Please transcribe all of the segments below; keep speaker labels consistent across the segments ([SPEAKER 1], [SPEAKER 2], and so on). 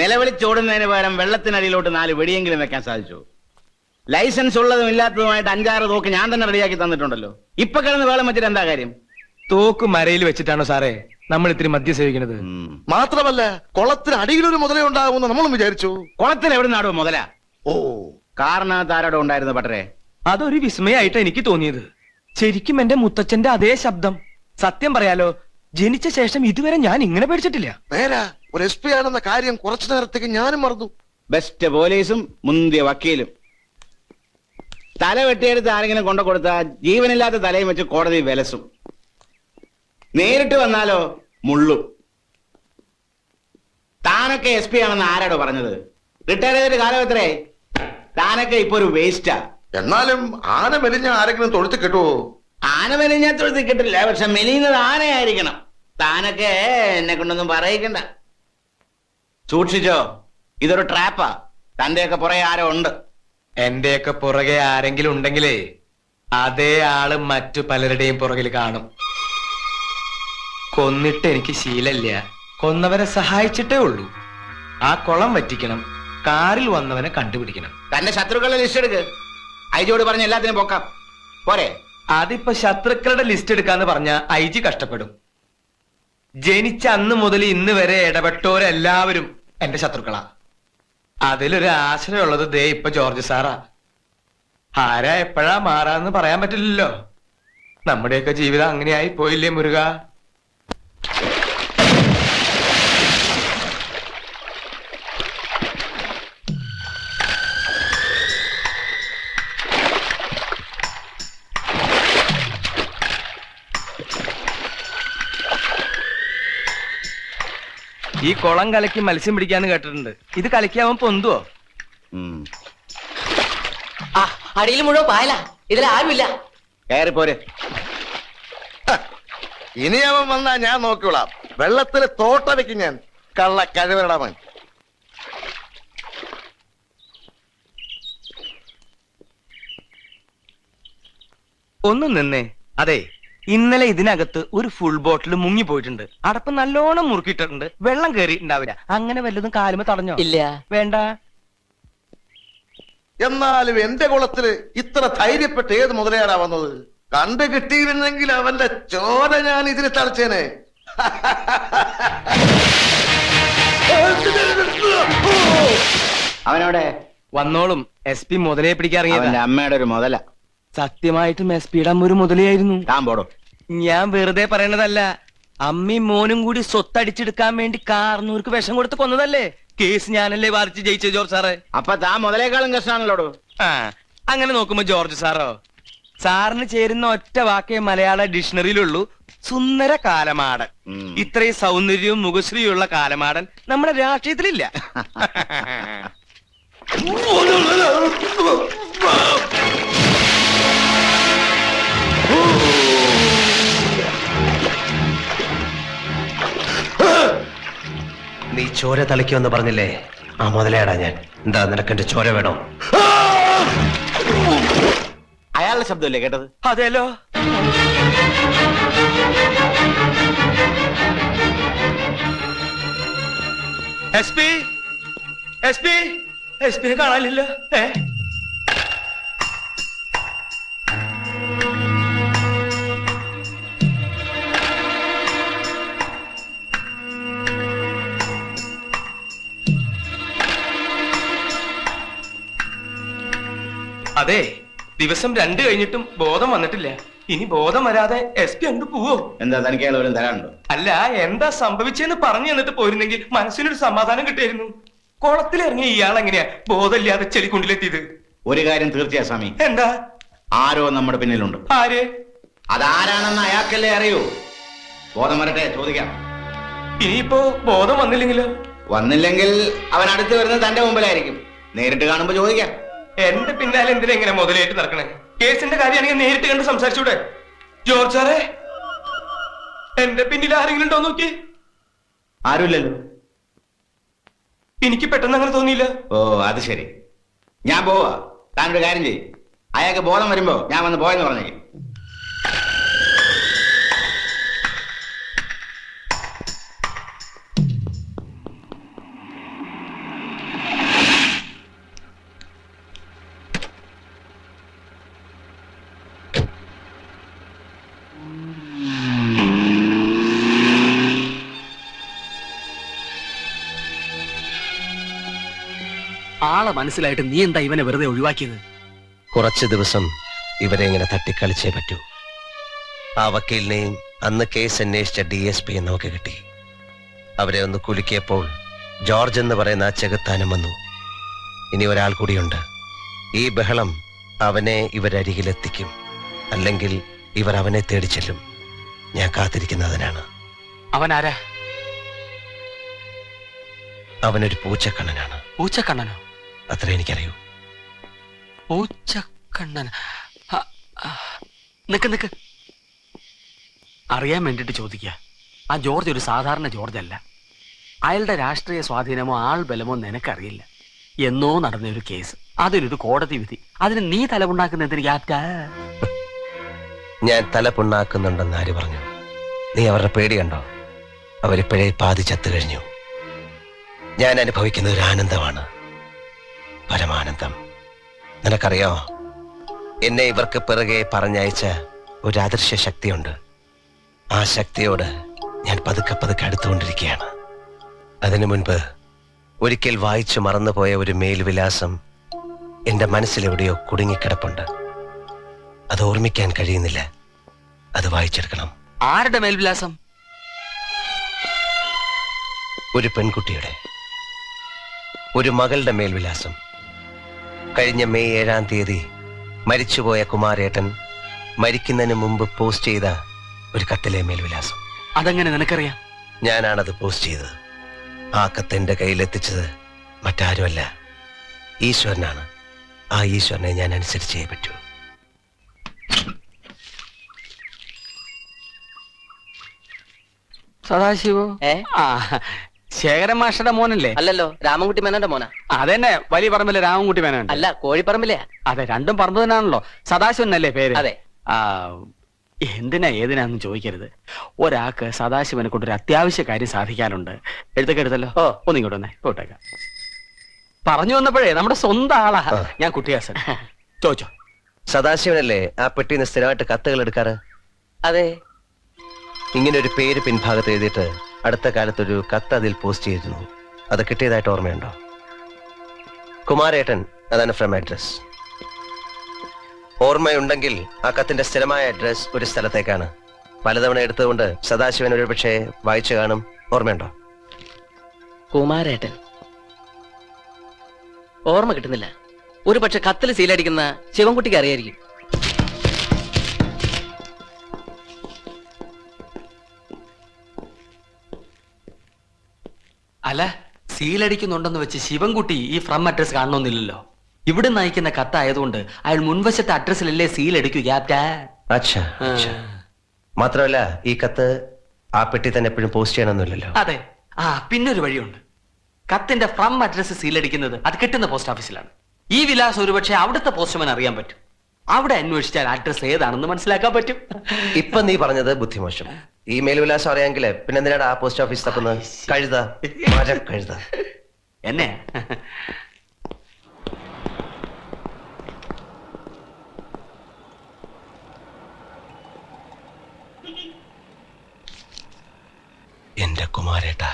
[SPEAKER 1] നിലവിളിച്ചോടുന്നതിന് പകരം വെള്ളത്തിനടിയിലോട്ട് നാല് വെടിയെങ്കിലും വെക്കാൻ സാധിച്ചു. ലൈസൻസ് ഉള്ളതും ഇല്ലാത്തതുമായിട്ട് അഞ്ചാറ് തോക്ക് ഞാൻ തന്നെ റെഡിയാക്കി തന്നിട്ടുണ്ടല്ലോ. ഇപ്പൊ കിടന്ന് വേളം വെച്ചിട്ട് എന്താ കാര്യം?
[SPEAKER 2] തോക്ക് മരയിൽ വെച്ചിട്ടാണോ സാറേ നമ്മൾ ഇത്തിരി മദ്യം സേവിക്കുന്നത്?
[SPEAKER 3] മാത്രമല്ല കുളത്തിന് അടിയിലൊരു മുതലേ ഉണ്ടാകുമെന്ന് നമ്മളും വിചാരിച്ചു.
[SPEAKER 1] കുളത്തിൽ എവിടെ നാടോ മുതല?
[SPEAKER 3] ഓ.
[SPEAKER 1] ആരോടെ ഉണ്ടായിരുന്നു പട്ടരെ?
[SPEAKER 2] അതൊരു വിസ്മയായിട്ട് എനിക്ക് തോന്നിയത്. ശരിക്കും എന്റെ മുത്തച്ഛന്റെ അതേ ശബ്ദം. സത്യം പറയാലോ ജനിച്ച ശേഷം ഇതുവരെ ഞാൻ ഇങ്ങനെ പേടിച്ചിട്ടില്ല.
[SPEAKER 3] നേരാ ഒരു എസ് പി ആണെന്ന കാര്യം കുറച്ചു നേരത്തേക്ക് ഞാനും മറന്നു.
[SPEAKER 1] ബെസ്റ്റ് പോലീസും മുന്തിയ വക്കീലും. തല വെട്ടിയെടുത്ത് ആരെങ്കിലും കൊണ്ടു കൊടുത്താ ജീവനില്ലാത്ത തലയും വെച്ച് കോടതി വിലസും. നേരിട്ട് വന്നാലോ മുള്ളും. താനൊക്കെ എസ് പി ആണെന്ന് ആരാടോ പറഞ്ഞത്? റിട്ടയർ ചെയ്തിട്ട് കാലം എത്രേ താനൊക്കെ ഇപ്പൊ ഒരു വേസ്റ്റാ
[SPEAKER 3] എന്നാലും ആന മെലിഞ്ഞ ആരെങ്കിലും തൊഴുത്ത് കിട്ടുവോ?
[SPEAKER 1] ആന മെലിഞ്ഞത്ര കിട്ടില്ല പക്ഷെ മെലിയുന്നത് ആനയായിരിക്കണം. താനൊക്കെ എന്നെ കൊണ്ടൊന്നും പറയിക്കണ്ട. സൂക്ഷിച്ചോ ഇതൊരു ട്രാപ്പാ. തന്റെയൊക്കെ പുറകെ ആരോ ഉണ്ട്.
[SPEAKER 2] എന്റെയൊക്കെ പുറകെ ആരെങ്കിലും ഉണ്ടെങ്കിലേ അതേ ആൾ മറ്റു പലരുടെയും പുറകിൽ കാണും. കൊന്നിട്ട് എനിക്ക് ശീലല്ല. കൊന്നവരെ സഹായിച്ചിട്ടേ ഉള്ളൂ. ആ കുളം വറ്റിക്കണം. കാറിൽ വന്നവനെ കണ്ടുപിടിക്കണം.
[SPEAKER 1] തന്റെ ശത്രുക്കളെ ലിസ്റ്റ് എടുക്ക്. ഐജോട് പറഞ്ഞ എല്ലാത്തിനും പോക്കാം. പോരെ.
[SPEAKER 2] അതിപ്പോ ശത്രുക്കളുടെ ലിസ്റ്റ് എടുക്കാന്ന് പറഞ്ഞ ഐ ജി കഷ്ടപ്പെടും. ജനിച്ച അന്ന് മുതൽ ഇന്ന് വരെ ഇടപെട്ടവരെല്ലാവരും എന്റെ ശത്രുക്കളാ. അതിലൊരു ആശ്രയമുള്ളത് ദേ ഇപ്പൊ ജോർജ് സാറാ. ആരാ എപ്പോഴാ മാറാന്ന് പറയാൻ പറ്റില്ലല്ലോ. നമ്മുടെയൊക്കെ ജീവിതം അങ്ങനെയായി പോയില്ലേ മുരുക? ഈ കുളം കലക്കി മത്സ്യം പിടിക്കാന്ന് കേട്ടിട്ടുണ്ട്. ഇത് കലക്കിയാവൻ പൊന്തുവോ?
[SPEAKER 4] ആ അടിയിൽ മുഴുവൻ പായല. ഇതിൽ ആരുമില്ല.
[SPEAKER 1] കയറി പോരെ.
[SPEAKER 3] ഇനി അവൻ വന്നാ ഞാൻ നോക്കിക്കൊള്ളാം വെള്ളത്തിൽ തോട്ട വെക്കും ഞാൻ. കള്ള കഴിവരടാമൻ
[SPEAKER 2] ഒന്നും നിന്നേ. അതെ ഇന്നലെ ഇതിനകത്ത് ഒരു ഫുൾ ബോട്ടിൽ മുങ്ങി പോയിട്ടുണ്ട്. അടപ്പ് നല്ലോണം മുറുക്കിയിട്ടുണ്ട് വെള്ളം കയറിയിട്ടുണ്ടാവില്ല അങ്ങനെ വല്ലതും കാലുമ തടഞ്ഞോ?
[SPEAKER 4] ഇല്ല.
[SPEAKER 2] വേണ്ട.
[SPEAKER 3] എന്നാലും എന്റെ കുളത്തിൽ ഇത്ര ധൈര്യപ്പെട്ട് ഏത് മുതലയാടാ വന്നത്? കണ്ടു കിട്ടിയിരുന്നെങ്കിൽ അവന്റെ ചോര ഞാൻ ഇതിന് തളച്ചേനെ.
[SPEAKER 1] അവനവിടെ
[SPEAKER 2] വന്നോളും. എസ് പി മുതലേ
[SPEAKER 1] പിടിക്കാറിയ അമ്മയുടെ ഒരു മുതല.
[SPEAKER 2] സത്യമായിട്ടും എസ് പിയുടെ അമ്മ ഒരു മുതലയായിരുന്നു.
[SPEAKER 1] താൻ പോടോ.
[SPEAKER 2] ഞാൻ വെറുതെ പറയണതല്ല. അമ്മയും മോനും കൂടി സ്വത്തടിച്ചെടുക്കാൻ വേണ്ടി കാർന്നൂർക്ക് വിഷം കൊടുത്ത് കൊന്നതല്ലേ? കേസ് ഞാനല്ലേ വാദിച്ച് ജയിച്ചു ജോർജ് സാറേ?
[SPEAKER 1] അപ്പൊ താൻ മുതലേക്കാളും കഷ്ടാണല്ലോടോ?
[SPEAKER 2] ആ അങ്ങനെ നോക്കുമ്പോ ജോർജ് സാറോ സാറിന് ചേരുന്ന ഒറ്റ വാക്കേ മലയാള ഡിക്ഷണറിയിലുള്ളൂ. സുന്ദര കാലമാടൻ. ഇത്രയും സൗന്ദര്യവും മുഖശ്രീയുള്ള കാലമാടൻ നമ്മുടെ രാഷ്ട്രീയത്തിലില്ല.
[SPEAKER 5] നീ ചോര തളിക്കുമെന്ന് പറഞ്ഞില്ലേ? ആ മുതലേടാ ഞാൻ. എന്താ നിനക്കെന്റെ ചോര വേണോ?
[SPEAKER 1] അയാളുടെ ശബ്ദമല്ലേ കേട്ടത്?
[SPEAKER 2] അതെല്ലോ S P? S P? S പിയെ കാണാനില്ല ഏ? അതെ ദിവസം രണ്ട് കഴിഞ്ഞിട്ടും ബോധം വന്നിട്ടില്ല. ഇനി ബോധം വരാതെ എസ് പി അങ്ങോട്ട് പോവോ?
[SPEAKER 1] എന്താ തനിക്ക് തരാനുണ്ടോ?
[SPEAKER 2] അല്ല എന്താ സംഭവിച്ചെന്ന് പറഞ്ഞു തന്നിട്ട് പോയിരുന്നെങ്കിൽ മനസ്സിനൊരു സമാധാനം കിട്ടിയിരുന്നു കുളത്തിലിറങ്ങിയ ഇയാൾ എങ്ങനെയാ ബോധമില്ലാതെ ചെളിക്കുണ്ടിലെത്തിയത്?
[SPEAKER 1] ഒരു കാര്യം തീർച്ചയാ സ്വാമി.
[SPEAKER 2] എന്താ?
[SPEAKER 1] ആരോ നമ്മുടെ പിന്നിലുണ്ട്.
[SPEAKER 2] ആര്?
[SPEAKER 1] അതാരാണെന്ന് അയാൾക്കല്ലേ അറിയൂ. ബോധം വരട്ടെ ചോദിക്കാം.
[SPEAKER 2] ഇനിയിപ്പോ ബോധം വന്നില്ലെങ്കിലോ?
[SPEAKER 1] വന്നില്ലെങ്കിൽ അവൻ അടുത്ത് വരുന്നത് തന്റെ മുമ്പിലായിരിക്കും. നേരിട്ട് കാണുമ്പോ ചോദിക്കാം.
[SPEAKER 2] എന്റെ പിന്നാലെ എന്തിനാ ഇങ്ങനെ മുതലേറ്റ് നടക്കണേ? കേസിന്റെ കാര്യമാണെങ്കിൽ നേരിട്ട് കണ്ട് സംസാരിച്ചൂടെ? ജോർജ് സാറേ എന്റെ പിന്നിൽ ആരെങ്കിലും ഉണ്ടോ നോക്കി?
[SPEAKER 1] ആരുമില്ലല്ലോ.
[SPEAKER 2] എനിക്ക് പെട്ടെന്ന് അങ്ങനെ തോന്നിയില്ല.
[SPEAKER 1] ഓ അത് ശരി. ഞാൻ പോവാ. താങ്കളുടെ കാര്യം ചെയ്യും. അയാൾക്ക് ബോധം വരുമ്പോ ഞാൻ വന്ന് പോയെന്ന് പറഞ്ഞേക്കും.
[SPEAKER 6] നമ്മളെ മനസ്സിലായിട്ട് നീ എന്താ ഇവനെ വെറുതെ ഒഴിവാക്കിയത്?
[SPEAKER 5] കുറച്ച് ദിവസം ഇവരെ ഇങ്ങനെ തട്ടിക്കളിച്ചേ പറ്റൂ. ആ വക്കീലിനെയും അന്ന് കേസ് അന്വേഷിച്ച ഡി എസ് പിയും നമുക്ക് കിട്ടി. അവരെ ഒന്ന് കുലുക്കിയപ്പോൾ ജോർജ് എന്ന് പറയുന്ന ആ ചെകുത്താനും വന്നു. ഇനി ഒരാൾ കൂടിയുണ്ട്. ഈ ബഹളം അവനെ ഇവരരികിലെത്തിക്കും അല്ലെങ്കിൽ ഇവർ അവനെ തേടി ചെല്ലും. ഞാൻ കാത്തിരിക്കുന്നതിനാണ്
[SPEAKER 6] അവൻ ആരാ?
[SPEAKER 5] അവനൊരു പൂച്ചക്കണ്ണനാണ്.
[SPEAKER 6] പൂച്ചക്കണ്ണനോ?
[SPEAKER 5] അത്ര എനിക്കറിയൂ.
[SPEAKER 6] പൂച്ചക്കണ്ണൻ. നിക്ക് നിക്ക്. അറിയാൻ വേണ്ടിയിട്ട് ചോദിക്കുക ആ ജോർജ് ഒരു സാധാരണ ജോർജ് അല്ല അയാളുടെ രാഷ്ട്രീയ സ്വാധീനമോ ആൾ ബലമോ നിനക്കറിയില്ല. എന്നോ നടന്ന ഒരു കേസ്. അതിലൊരു കോടതി വിധി. അതിന് നീ തലമുണ്ടാക്കുന്നതിന് ക്യാപ്റ്റ?
[SPEAKER 5] ഞാൻ തല പുണ്ണാക്കുന്നുണ്ടെന്ന് ആര് പറഞ്ഞു? നീ അവരുടെ പേടി കണ്ടോ? അവരിപ്പോഴേ പാതി ചത്തു കഴിഞ്ഞു. ഞാൻ അനുഭവിക്കുന്ന ഒരു ആനന്ദമാണ്. പരമാനന്ദം. നിനക്കറിയോ? എന്നെ ഇവർക്ക് പിറകെ പറഞ്ഞയച്ച ഒരു ആദർശ ശക്തിയുണ്ട്. ആ ശക്തിയോട് ഞാൻ പതുക്കെ പതുക്കെ അടുത്തുകൊണ്ടിരിക്കുകയാണ്. അതിനു മുൻപ് ഒരിക്കൽ വായിച്ചു മറന്നുപോയ ഒരു മേൽവിലാസം എന്റെ മനസ്സിലെവിടെയോ കുടുങ്ങിക്കിടപ്പുണ്ട്. അത് ഓർമ്മിക്കാൻ കഴിയുന്നില്ല. അത് വായിച്ചെടുക്കണം.
[SPEAKER 6] ആരുടെ മേൽവിലാസം?
[SPEAKER 5] ഒരു പെൺകുട്ടിയുടെ. ഒരു മകളുടെ മേൽവിലാസം. കഴിഞ്ഞ മെയ് ഏഴാം തീയതി മരിച്ചുപോയ കുമാരേട്ടൻ മരിക്കുന്നതിന് മുമ്പ് പോസ്റ്റ് ചെയ്ത ഒരു കത്തിലെ മേൽവിലാസം.
[SPEAKER 6] അതെങ്ങനെ നിനക്കറിയാം?
[SPEAKER 5] ഞാനാണത് പോസ്റ്റ് ചെയ്തത്. ആ കത്ത് എന്റെ കയ്യിലെത്തിച്ചത് മറ്റാരുമല്ല. ഈശ്വരനാണ്. ആ ഈശ്വരനെ ഞാൻ അനുസരിച്ചേ പറ്റൂ.
[SPEAKER 6] സദാശിവോ? ആ ശേഖരൻ മാഷയുടെ മോനല്ലേ?
[SPEAKER 4] അല്ലല്ലോ രാമൻകുട്ടി മേനോന്റെ മോനാ.
[SPEAKER 6] അതെന്നെ വലിയ പറമ്പിലെ രാമൻകുട്ടി മേനോൻ
[SPEAKER 4] അല്ല കോഴിപ്പറമ്പിലെ
[SPEAKER 6] അതെ രണ്ടും പറമ്പ് തന്നെയാണല്ലോ സദാശിവൻ അല്ലേ പേര്?
[SPEAKER 4] അതെ.
[SPEAKER 6] ആ എന്തിനാ ഏതിനാന്ന് ചോദിക്കരുത്. ഒരാൾക്ക് സദാശിവനെ കൊണ്ട് ഒരു അത്യാവശ്യ കാര്യം സാധിക്കാനുണ്ട്. എഴുത്തൊക്കെ എടുത്തല്ലോ
[SPEAKER 4] ഓ.
[SPEAKER 6] ഒന്ന് ഇങ്ങോട്ട് വന്നേ പോട്ടേക്കാം. പറഞ്ഞു വന്നപ്പോഴേ നമ്മുടെ സ്വന്തം ആളാ. ഞാൻ കുട്ടിയാസൻ. ചോദിച്ചോ?
[SPEAKER 5] സദാശിവനല്ലേ ആ പെട്ടിന്ന് സ്ഥിരമായിട്ട് കത്തുകൾ എടുക്കാറ്?
[SPEAKER 4] അതെ.
[SPEAKER 5] ഇങ്ങനെ ഒരു പേര് പിൻഭാഗത്ത് എഴുതിയിട്ട് അടുത്ത കാലത്തൊരു കത്ത് അതിൽ പോസ്റ്റ് ചെയ്തിരുന്നു. അത് കിട്ടിയതായിട്ട് ഓർമ്മയുണ്ടോ? കുമാരേട്ടൻ അതാണ് ഫ്രം അഡ്രസ് ഓർമ്മയുണ്ടെങ്കിൽ ആ കത്തിന്റെ സ്ഥിരമായ അഡ്രസ് ഒരു സ്ഥലത്തേക്കാണ്. പലതവണ എടുത്തുകൊണ്ട് സദാശിവൻ ഒരു പക്ഷേ വായിച്ചു കാണും. ഓർമ്മയുണ്ടോ?
[SPEAKER 4] കുമാരേട്ടൻ. ഓർമ്മ കിട്ടുന്നില്ല. ഒരു പക്ഷെ കത്തിൽ സീലടിക്കുന്ന ശിവൻകുട്ടിക്ക് അറിയായിരിക്കും.
[SPEAKER 6] അല്ല സീലടിക്കുന്നുണ്ടെന്ന് വെച്ച് ശിവൻകുട്ടി ഈ ഫ്രം അഡ്രസ് കാണണമെന്നില്ലല്ലോ. ഇവിടെ നയിക്കുന്ന കത്തായതുകൊണ്ട് അയാൾ മുൻവശത്തെ അഡ്രസ്സിലല്ലേ സീലടിക്കൂ
[SPEAKER 5] അച്ഛാ. മാത്രമല്ല ഈ കത്ത് ആ പെട്ടി തന്നെ എപ്പോഴും പോസ്റ്റ് ചെയ്യണമെന്നില്ലല്ലോ.
[SPEAKER 6] അതെ. ആ പിന്നൊരു വഴിയുണ്ട്. കത്തിന്റെ ഫ്രം അഡ്രസ് സീലടിക്കുന്നത് അത് കിട്ടുന്ന പോസ്റ്റ് ഓഫീസിലാണ്. ഈ വിലാസം ഒരുപക്ഷെ അവിടുത്തെ പോസ്റ്റ്മാൻ അറിയാൻ പറ്റും. അവിടെ അന്വേഷിച്ചാൽ അഡ്രസ് ഏതാണെന്ന് മനസ്സിലാക്കാൻ പറ്റും.
[SPEAKER 5] ഇപ്പൊ നീ പറഞ്ഞത് ബുദ്ധിമോശം. ഇമെയിൽ വിലാസം അറിയാമെങ്കിൽ പിന്നെ എന്തിനാണ് ആ പോസ്റ്റ് ഓഫീസ് തപ്പുന്നത്? കഴുത. മര കഴുത?
[SPEAKER 6] എന്നെ?
[SPEAKER 5] എന്റെ കുമാരേട്ടാ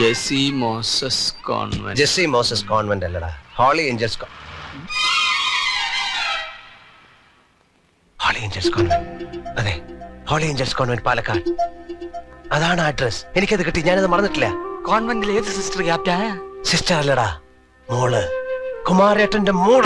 [SPEAKER 6] Jessie Moses convent.
[SPEAKER 5] Jessie Moses convent അല്ലടാ. Holy angels holy angels convent. അതെ ഹോളി ഏഞ്ചൽസ് കോൺവെന്റ് പാലക്കാട്. അതാണ് അഡ്രസ് എനിക്കത് കിട്ടി ഞാനത് മറന്നിട്ടില്ല.
[SPEAKER 6] കോൺവെന്റിൽ ഏത് സിസ്റ്റർ ക്യാപ്റ്റാ
[SPEAKER 5] സിസ്റ്റർ അല്ലടാ മോൾ. കുമാരേട്ടന്റെ മോൾ.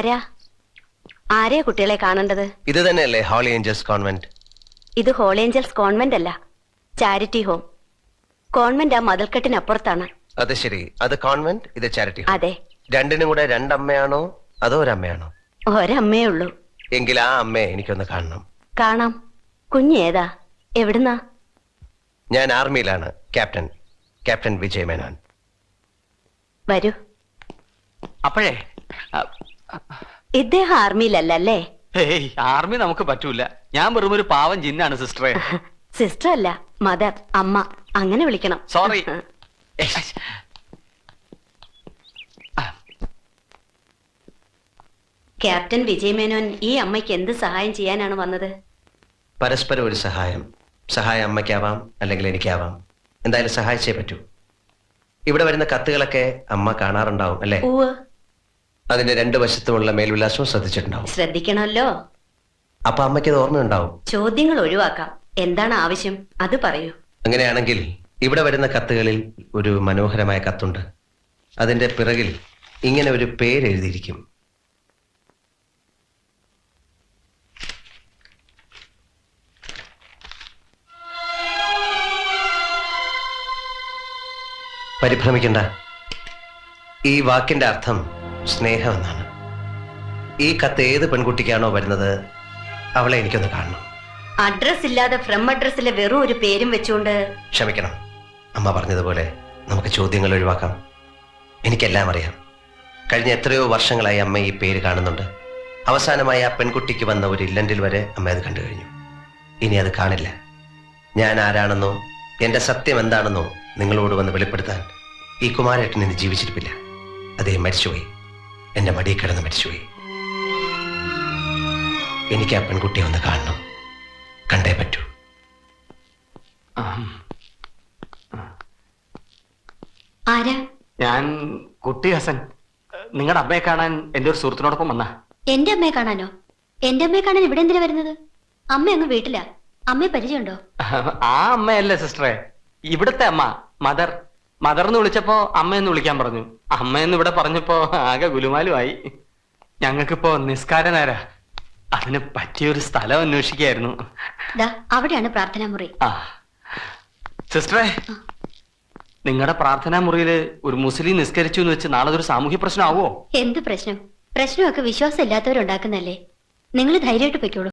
[SPEAKER 7] ആരാ? ആരെയാ കുട്ടികളെ കാണേണ്ടത്?
[SPEAKER 5] ഇത് തന്നെയല്ലേ ഹോളി ഏഞ്ചൽസ് കോൺവെന്റ്
[SPEAKER 7] ഇത് ഹോളി ഏഞ്ചൽസ് കോൺവെന്റ് അല്ല. ചാരിറ്റി ഹോം കോൺവെന്റ് ആ മതിൽക്കെട്ടിനപ്പുറത്താണ്.
[SPEAKER 5] അത് ശരി. അത് കോൺവെന്റ് ഇത് ചാരിറ്റി
[SPEAKER 7] അതെ.
[SPEAKER 5] രണ്ടിനും കൂടെ രണ്ടമ്മയാണോ? അതോ ഒരമ്മയാണോ?
[SPEAKER 7] ഒരമ്മയേ ഉള്ളൂ.
[SPEAKER 5] എങ്കിൽ ആ അമ്മയെ എനിക്കൊന്ന് കാണണം.
[SPEAKER 7] കാണാം. കുഞ്ഞ് ഏതാ? എവിടുന്നാ?
[SPEAKER 5] ഞാൻ ആർമിയിലാണ് ക്യാപ്റ്റൻ. ക്യാപ്റ്റൻ വിജയ് മേനോൻ.
[SPEAKER 7] വരൂ.
[SPEAKER 6] അപ്പോഴേ
[SPEAKER 7] ഇദ്ദേഹം ആർമിയിലല്ല അല്ലേ
[SPEAKER 6] ഏയ് ആർമി നമുക്ക് പറ്റൂല. ഞാൻ വെറും ഒരു പാവം ജിന്നാണ് സിസ്റ്ററെ.
[SPEAKER 7] സിസ്റ്റർ അല്ല മദർ അമ്മ അങ്ങനെ വിളിക്കണം.
[SPEAKER 6] സോറി
[SPEAKER 7] ക്യാപ്റ്റൻ വിജയ് മേനോൻ ഈ അമ്മയ്ക്ക് എന്ത് സഹായം ചെയ്യാനാണ് വന്നത്?
[SPEAKER 5] പരസ്പരം ഒരു സഹായം. സഹായം അമ്മയ്ക്കാവാം അല്ലെങ്കിൽ എനിക്കാവാം. എന്തായാലും സഹായിച്ചേ പറ്റൂ. ഇവിടെ വരുന്ന കത്തുകളൊക്കെ അമ്മ കാണാറുണ്ടാവും അല്ലേ? അതിന്റെ രണ്ട് വശത്തുമുള്ള മേൽവിലാസവും ശ്രദ്ധിച്ചിട്ടുണ്ടാവും.
[SPEAKER 7] ശ്രദ്ധിക്കണമല്ലോ.
[SPEAKER 5] അപ്പൊ അമ്മയ്ക്ക് അത് ഓർമ്മയുണ്ടാവും.
[SPEAKER 7] ചോദ്യങ്ങൾ ഒഴിവാക്കാം. എന്താണ് ആവശ്യം? അത് പറയൂ.
[SPEAKER 5] അങ്ങനെയാണെങ്കിൽ ഇവിടെ വരുന്ന കത്തുകളിൽ ഒരു മനോഹരമായ കത്തുണ്ട്. അതിന്റെ പിറകിൽ ഇങ്ങനെ ഒരു പേര് എഴുതിയിരിക്കും പരിഭ്രമിക്കണ്ട. ഈ വാക്കിന്റെ അർത്ഥം സ്നേഹം എന്നാണ് ഈ കത്ത് ഏത് പെൺകുട്ടിക്കാണോ വരുന്നത്? അവളെ എനിക്കൊന്ന് കാണണം.
[SPEAKER 7] അഡ്രസ് ഇല്ലാതെ ഫ്രം അഡ്രസ്സിലെ വെറും ഒരു പേരും വെച്ചുകൊണ്ട്
[SPEAKER 5] ക്ഷമിക്കണം. അമ്മ പറഞ്ഞതുപോലെ നമുക്ക് ചോദ്യങ്ങൾ ഒഴിവാക്കാം. എനിക്കെല്ലാം അറിയാം. കഴിഞ്ഞ എത്രയോ വർഷങ്ങളായി അമ്മ ഈ പേര് കാണുന്നുണ്ട്. അവസാനമായി ആ പെൺകുട്ടിക്ക് വന്ന ഒരു ഇല്ലൻഡിൽ വരെ അമ്മ അത് കണ്ടു കഴിഞ്ഞു. ഇനി അത് കാണില്ല. ഞാൻ ആരാണെന്നോ എന്റെ സത്യം എന്താണെന്നോ നിങ്ങളോട് വന്ന് വെളിപ്പെടുത്താൻ ഈ കുമാരേട്ടൻ ഇന്ന് ജീവിച്ചിരിപ്പില്ല. അദ്ദേഹം മരിച്ചുപോയി. എന്റെ മടിയിൽ കിടന്ന് മരിച്ചുപോയി. എനിക്ക് ആ പെൺകുട്ടിയെ ഒന്ന് കാണണം. കണ്ടേ പറ്റൂ.
[SPEAKER 7] ആരാ?
[SPEAKER 6] ഞാൻ കുട്ടി ഹസൻ. നിങ്ങളുടെ അമ്മയെ കാണാൻ എന്റെ ഒരു സുഹൃത്തിനോടൊപ്പം വന്ന.
[SPEAKER 7] എന്റെ അമ്മയെ കാണാനോ? എന്റെ അമ്മയെ കാണാൻ ഇവിടെ എന്തിനാ വരുന്നത്? അമ്മ അങ്ങ് വീട്ടിലാ. അമ്മയെ പരിചയമുണ്ടോ?
[SPEAKER 6] ആ അമ്മയല്ലേ സിസ്റ്ററെ. ഇവിടുത്തെ അമ്മ മദർ. മദർ എന്ന് വിളിച്ചപ്പോ അമ്മയെന്ന് വിളിക്കാൻ പറഞ്ഞു. അമ്മയെന്ന് ഇവിടെ പറഞ്ഞപ്പോ ആകെ ഗുലുമാലുമായി. ഞങ്ങൾക്കിപ്പോ നിസ്കാര നേര അതിന് പറ്റിയൊരു സ്ഥലം അന്വേഷിക്കായിരുന്നു
[SPEAKER 7] അവിടെയാണ് പ്രാർത്ഥനാ മുറി.
[SPEAKER 6] സിസ്റ്ററേ നിങ്ങളുടെ പ്രാർത്ഥനാ മുറിയിൽ ഒരു മുസ്ലിം നിസ്കരിച്ചു എന്ന് വെച്ച് നാളെ ഒരു സാമൂഹ്യ പ്രശ്നമാവോ?
[SPEAKER 7] എന്ത് പ്രശ്നം? പ്രശ്നമൊക്കെ വിശ്വാസം ഇല്ലാത്തവരുണ്ടാക്കുന്നല്ലേ നിങ്ങൾ ധൈര്യമായിട്ട് പൊയ്ക്കോളൂ.